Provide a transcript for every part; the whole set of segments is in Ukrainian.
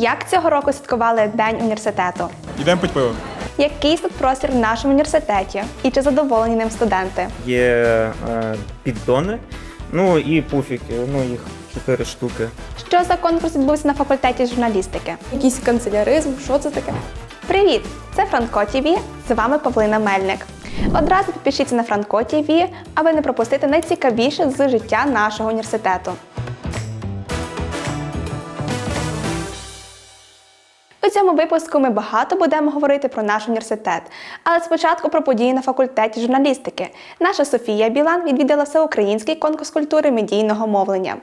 Як цього року святкували День університету? Йдемо пить пиво. Який тут простір в нашому університеті? І чи задоволені ним студенти? Є е, піддони, ну і пуфіки, ну їх чотири штуки. Що за конкурс відбувся на факультеті журналістики? Якийсь канцеляризм, що це таке? Привіт! Це Франко ТВ, з вами Павлина Мельник. Одразу підпишіться на Франко ТВ, аби не пропустити найцікавіше з життя нашого університету. Цьому випуску ми багато будемо говорити про наш університет. Але спочатку про події на факультеті журналістики. Наша Софія Білан відвідала всеукраїнський конкурс культури медійного мовлення.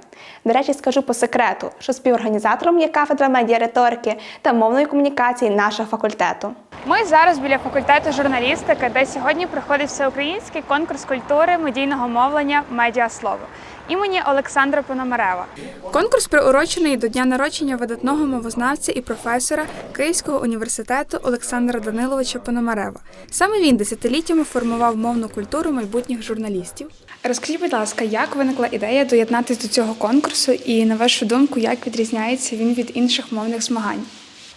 До речі, скажу по секрету, що співорганізатором є кафедра медіариторики та мовної комунікації нашого факультету. Ми зараз біля факультету журналістики, де сьогодні проходить всеукраїнський конкурс культури медійного мовлення Медіаслово імені Олександра Пономарева. Конкурс приурочений до дня народження видатного мовознавця і професора Київського університету Олександра Даниловича Пономарева. Саме він десятиліттями формував мовну культуру майбутніх журналістів. Розкажіть, будь ласка, як виникла ідея доєднатися до цього конкурсу, і на вашу думку, як відрізняється він від інших мовних змагань?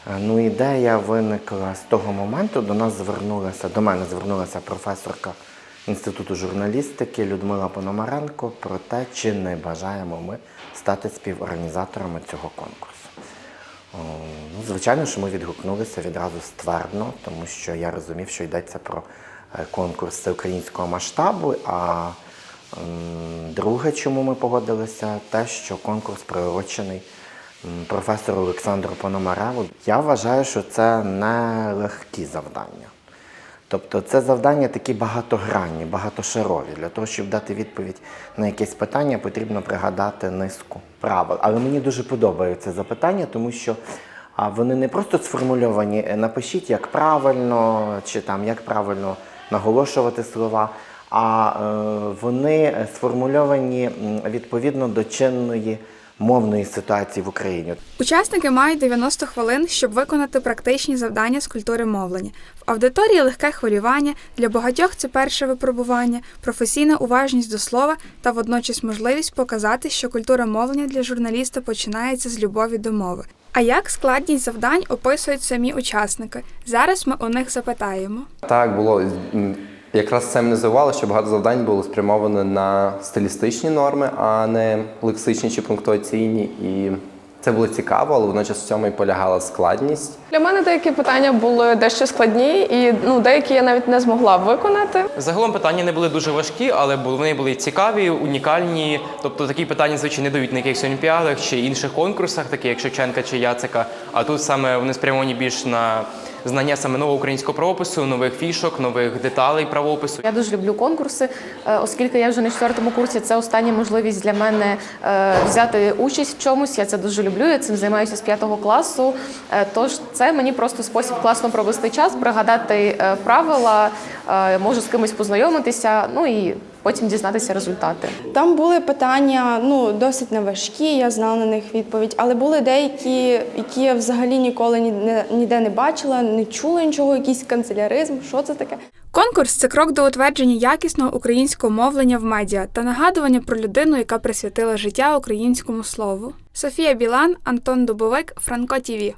Е, Ну, ідея виникла з того моменту. До нас звернулася, до мене звернулася професорка Інституту журналістики Людмила Пономаренко про те, чи не бажаємо ми стати співорганізаторами цього конкурсу. Ну, звичайно, що ми відгукнулися відразу ствердно, тому що я розумів, що йдеться про е, конкурс всеукраїнського масштабу. А друге, чому ми погодилися, те, що конкурс приурочений професору Олександру Пономареву. Я вважаю, що це не легкі завдання. Тобто це завдання такі багатогранні, багатошарові. Для того, щоб дати відповідь на якесь питання, потрібно пригадати низку правил. Але мені дуже подобаються запитання, тому що вони не просто сформульовані, е, напишіть, як правильно, чи там як правильно наголошувати слова, а е, вони сформульовані відповідно до чинної мовної ситуації в Україні. Учасники мають 90 хвилин, щоб виконати практичні завдання з культури мовлення. В аудиторії легке хвилювання, для багатьох це перше випробування, професійна уважність до слова та водночас можливість показати, що культура мовлення для журналіста починається з любові до мови. А як складність завдань описують самі учасники? Зараз ми у них запитаємо. Так, було якраз це мене здивувало, що багато завдань було спрямовано на стилістичні норми, а не лексичні чи пунктуаційні. І це було цікаво, але водночас в цьому і полягала складність. Для мене деякі питання були дещо складні, і ну, деякі я навіть не змогла виконати. Загалом питання не були дуже важкі, але вони були цікаві, унікальні. Тобто такі питання, звичайно, не дають на якихось олімпіадах чи інших конкурсах, такі як Шевченка чи Яцика. А тут саме вони спрямовані більш на знання саме нового українського правопису, нових фішок, нових деталей правопису. Я дуже люблю конкурси, е, оскільки я вже на четвертому курсі. Це остання можливість для мене е, взяти участь в чомусь. Я це дуже люблю. Я цим займаюся з п'ятого класу. Е, Тож це мені просто спосіб класно провести час, пригадати правила, можу з кимось познайомитися. Ну і потім дізнатися результати. Там були питання ну, досить неважкі, я знала на них відповідь, але були деякі, які я взагалі ніколи ні- ніде не бачила, не чула нічого, якийсь канцеляризм. Що це таке? Конкурс це крок до утвердження якісного українського мовлення в медіа та нагадування про людину, яка присвятила життя українському слову. Софія Білан, Антон Дубовик, Франко ТІВІ.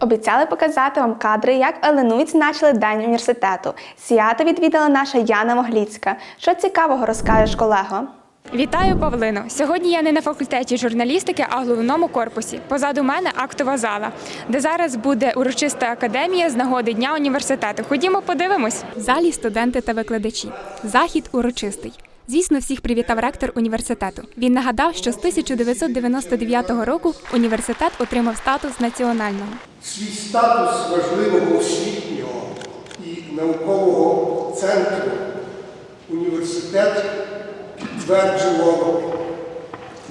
Обіцяли показати вам кадри, як ЛНУ відзначили День університету. Свято відвідала наша Яна Могліцька. Що цікавого розкажеш, колего? Вітаю, Павлино! Сьогодні я не на факультеті журналістики, а в головному корпусі. Позаду мене актова зала, де зараз буде урочиста академія з нагоди Дня університету. Ходімо, подивимось. В залі студенти та викладачі. Захід урочистий. Звісно, всіх привітав ректор університету. Він нагадав, що з 1999 року університет отримав статус національного. Свій статус важливого освітнього і наукового центру університет підтверджував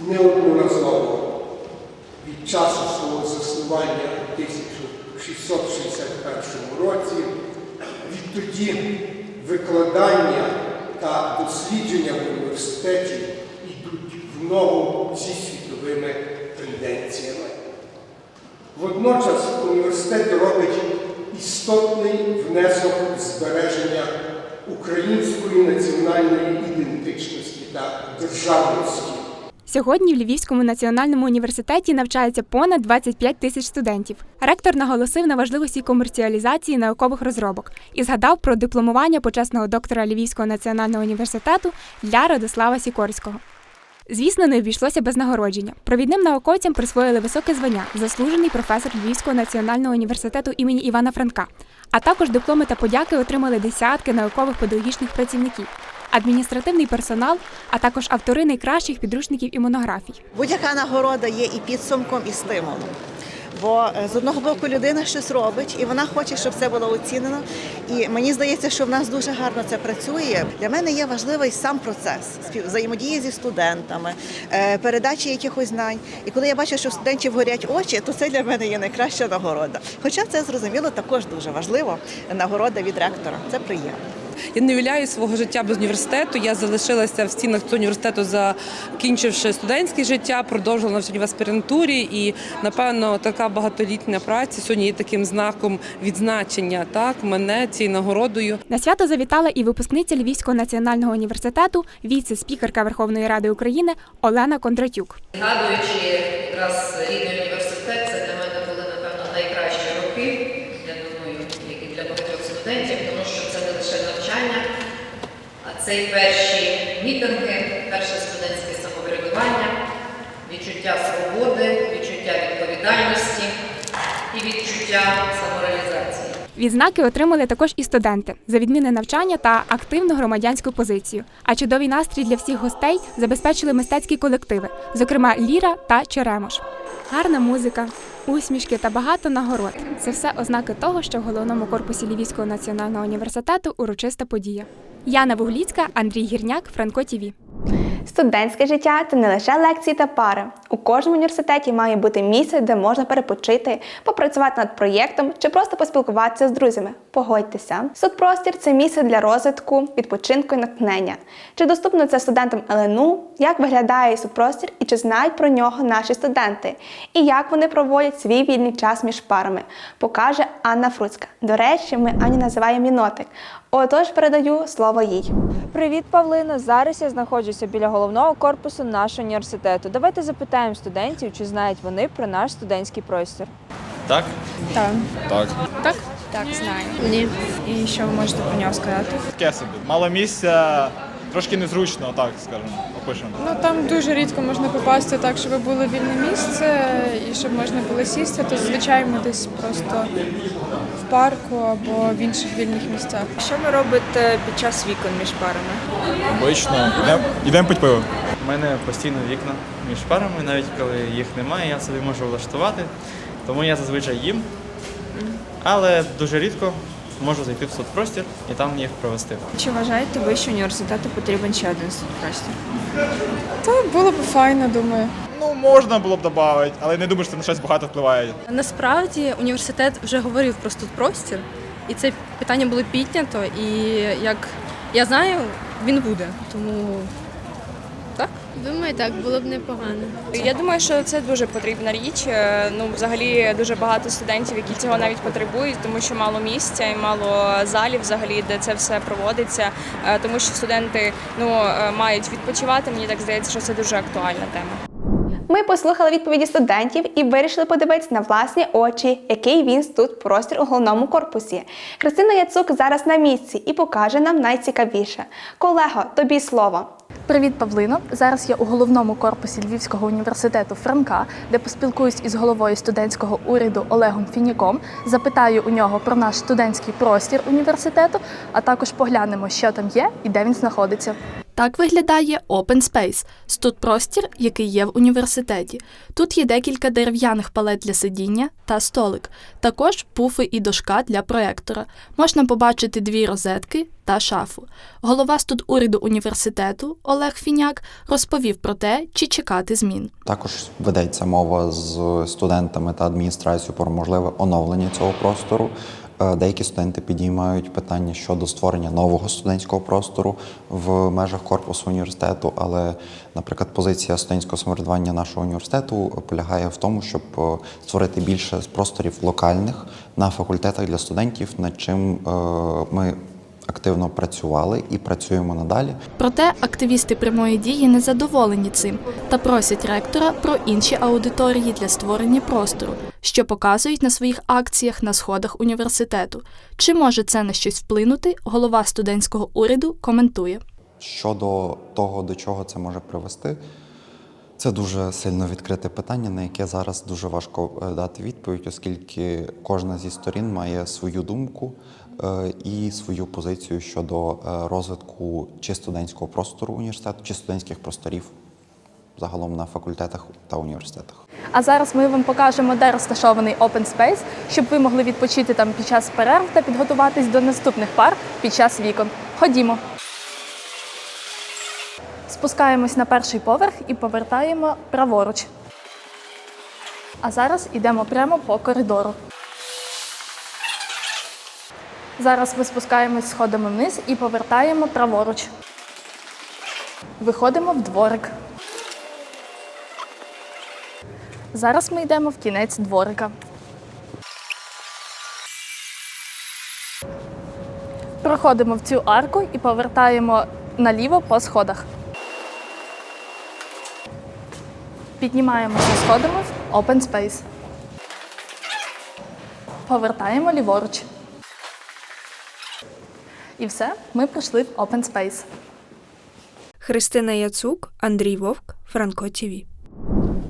неодноразово від часу свого заснування у 1661 році. Відтоді викладання та дослідження в університеті йдуть в ногу зі світовими тенденціями. Водночас університет робить істотний внесок збереження української національної ідентичності та державності. Сьогодні в Львівському національному університеті навчається понад 25 тисяч студентів. Ректор наголосив на важливості комерціалізації наукових розробок і згадав про дипломування почесного доктора Львівського національного університету для Радислава Сікорського. Звісно, не обійшлося без нагородження. Провідним науковцям присвоїли високе звання заслужений професор Львівського національного університету імені Івана Франка. А також дипломи та подяки отримали десятки наукових педагогічних працівників, адміністративний персонал, а також автори найкращих підручників і монографій. Будь-яка нагорода є і підсумком, і стимулом. Бо е, з одного боку людина щось робить, і вона хоче, щоб це було оцінено. І мені здається, що в нас дуже гарно це працює. Для мене є важливий сам процес взаємодії зі студентами, е, передачі якихось знань. І коли я бачу, що студентів горять очі, то це для мене є найкраща нагорода. Хоча це зрозуміло також дуже важливо. Нагорода від ректора. Це приємно. Я не уявляю свого життя без університету. Я залишилася в стінах цього університету, закінчивши студентське життя, продовжила навчання в аспірантурі. І напевно така багатолітня праця сьогодні є таким знаком відзначення так мене цією нагородою. На свято завітала і випускниця Львівського національного університету, віце-спікерка Верховної Ради України Олена Кондратюк. Згадуючи якраз рідний університет, це для мене були, напевно, найкращі роки, я думаю, як і для багатьох студентів, тому що це не лише навчання, а це перші мітинги, перше студентське самоврядування, відчуття свободи, відчуття відповідальності і відчуття самореалізації. Відзнаки отримали також і студенти за відмінне навчання та активну громадянську позицію. А чудовий настрій для всіх гостей забезпечили мистецькі колективи, зокрема Ліра та Черемош. Гарна музика, усмішки та багато нагород це все ознаки того, що в головному корпусі Львівського національного університету урочиста подія. Яна Вугліцька, Андрій Гірняк, Франко Тіві. Студентське життя це не лише лекції та пари. У кожному університеті має бути місце, де можна перепочити, попрацювати над проєктом чи просто поспілкуватися з друзями. Погодьтеся. Судпростір це місце для розвитку, відпочинку і натхнення. Чи доступно це студентам ЛНУ? Як виглядає судпростір і чи знають про нього наші студенти? І як вони проводять свій вільний час між парами? Покаже Анна Фруцька. До речі, ми Ані називаємо мінотик. Отож, передаю слово їй. Привіт, Павлина. Зараз я знаходжуся біля головного корпусу нашого університету. Давайте запитаємо студентів, чи знають вони про наш студентський простір. Так? Так. Так. Так? Так, знаю. Ні. І що ви можете про нього сказати? Таке собі. Мало місця, трошки незручно, так скажемо, опишемо. Ну там дуже рідко можна попасти так, щоб було вільне місце і щоб можна було сісти, то зазвичай ми десь просто в парку або в інших вільних місцях. Що ви робите під час вікон між парами? Обично. Йдемо йдем пить пиво. У мене постійно вікна між парами, навіть коли їх немає, я собі можу влаштувати. Тому я зазвичай їм. Але дуже рідко можу зайти в соцпростір і там їх провести. Чи вважаєте ви, що університету потрібен ще один простір? Та було б файно, думаю. Ну, можна було б додати, але не думаю, що це на щось багато впливає. Насправді університет вже говорив про простір, і це питання було піднято. І як я знаю, він буде. Тому? Думаю, так було б непогано. Я думаю, що це дуже потрібна річ. Е, Ну, взагалі, дуже багато студентів, які цього навіть потребують, тому що мало місця і мало залів, взагалі, де це все проводиться. Е, Тому що студенти ну е, мають відпочивати. Мені так здається, що це дуже актуальна тема. Ми послухали відповіді студентів і вирішили подивитися на власні очі, який він тут простір у головному корпусі. Христина Яцук зараз на місці і покаже нам найцікавіше. Колего, тобі слово. Привіт, Павлино. Зараз я у головному корпусі Львівського університету Франка, де поспілкуюсь із головою студентського уряду Олегом Фініком. Запитаю у нього про наш студентський простір університету, а також поглянемо, що там є і де він знаходиться. Так виглядає Open Space – студпростір, який є в університеті. Тут є декілька дерев'яних палет для сидіння та столик, також пуфи і дошка для проектора. Можна побачити дві розетки та шафу. Голова студуряду університету Олег Фіняк розповів про те, чи чекати змін. Також ведеться мова з студентами та адміністрацією про можливе оновлення цього простору. Е, Деякі студенти підіймають питання щодо створення нового студентського простору в межах корпусу університету. Але, наприклад, позиція студентського самоврядування нашого університету полягає в тому, щоб е, створити більше просторів локальних на факультетах для студентів, над чим е, ми активно працювали і працюємо надалі. Проте активісти прямої дії не задоволені цим та просять ректора про інші аудиторії для створення простору, що показують на своїх акціях на сходах університету. Чи може це на щось вплинути? Голова студентського уряду коментує. Щодо того, до чого це може привести, це дуже сильно відкрите питання, на яке зараз дуже важко е, дати відповідь, оскільки кожна зі сторін має свою думку е, і свою позицію щодо е, розвитку чи студентського простору університету, чи студентських просторів загалом на факультетах та університетах. А зараз ми вам покажемо, де розташований Open Space, щоб ви могли відпочити там під час перерв та підготуватись до наступних пар під час вікон. Ходімо. Спускаємось на перший поверх і повертаємо праворуч. А зараз йдемо прямо по коридору. Зараз ми спускаємось сходами вниз і повертаємо праворуч. Виходимо в дворик. Зараз ми йдемо в кінець дворика. Проходимо в цю арку і повертаємо наліво по сходах. Піднімаємося сходами в Open Space. Повертаємо ліворуч. І все, ми прийшли в Open Space. Христина Яцук, Андрій Вовк, Франко ТІВІ.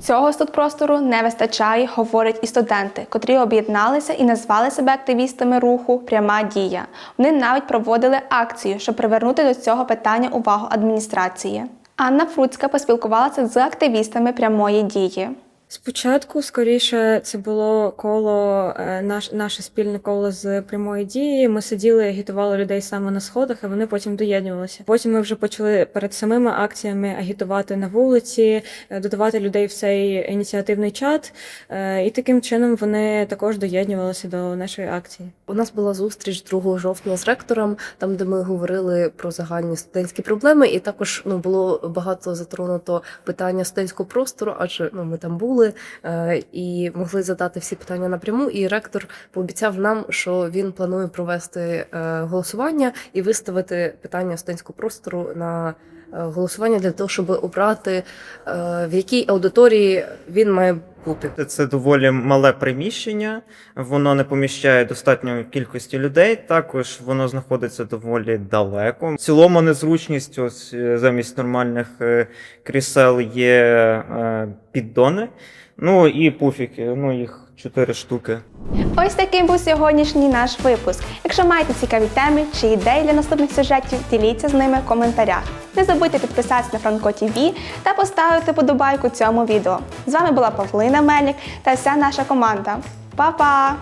Цього студпростору не вистачає, говорять і студенти, котрі об'єдналися і назвали себе активістами руху Пряма дія. Вони навіть проводили акцію, щоб привернути до цього питання увагу адміністрації. Анна Фруцька поспілкувалася з активістами прямої дії. Спочатку, скоріше, це було коло е, наш, наше спільне коло з прямої дії. Ми сиділи, агітували людей саме на сходах, а вони потім доєднувалися. Потім ми вже почали перед самими акціями агітувати на вулиці, е, додавати людей в цей ініціативний чат, е, і таким чином вони також доєднувалися до нашої акції. У нас була зустріч 2 жовтня з ректором, там де ми говорили про загальні студентські проблеми, і також ну було багато затронуто питання студентського простору, адже ну ми там були е, і могли задати всі питання напряму. І ректор пообіцяв нам, що він планує провести е, голосування і виставити питання студентського простору на е, голосування для того, щоб обрати в якій аудиторії він має бути. Це доволі мале приміщення, воно не поміщає достатньої кількості людей. Також воно знаходиться доволі далеко. В цілому незручність ось е, замість нормальних е, крісел є е, піддони. Ну і пуфіки, ну їх чотири штуки. Ось таким був сьогоднішній наш випуск. Якщо маєте цікаві теми чи ідеї для наступних сюжетів, діліться з ними в коментарях. Не забудьте підписатися на Франко ТВ та поставити подобайку цьому відео. З вами була Павлина Мельник та вся наша команда. Па-па!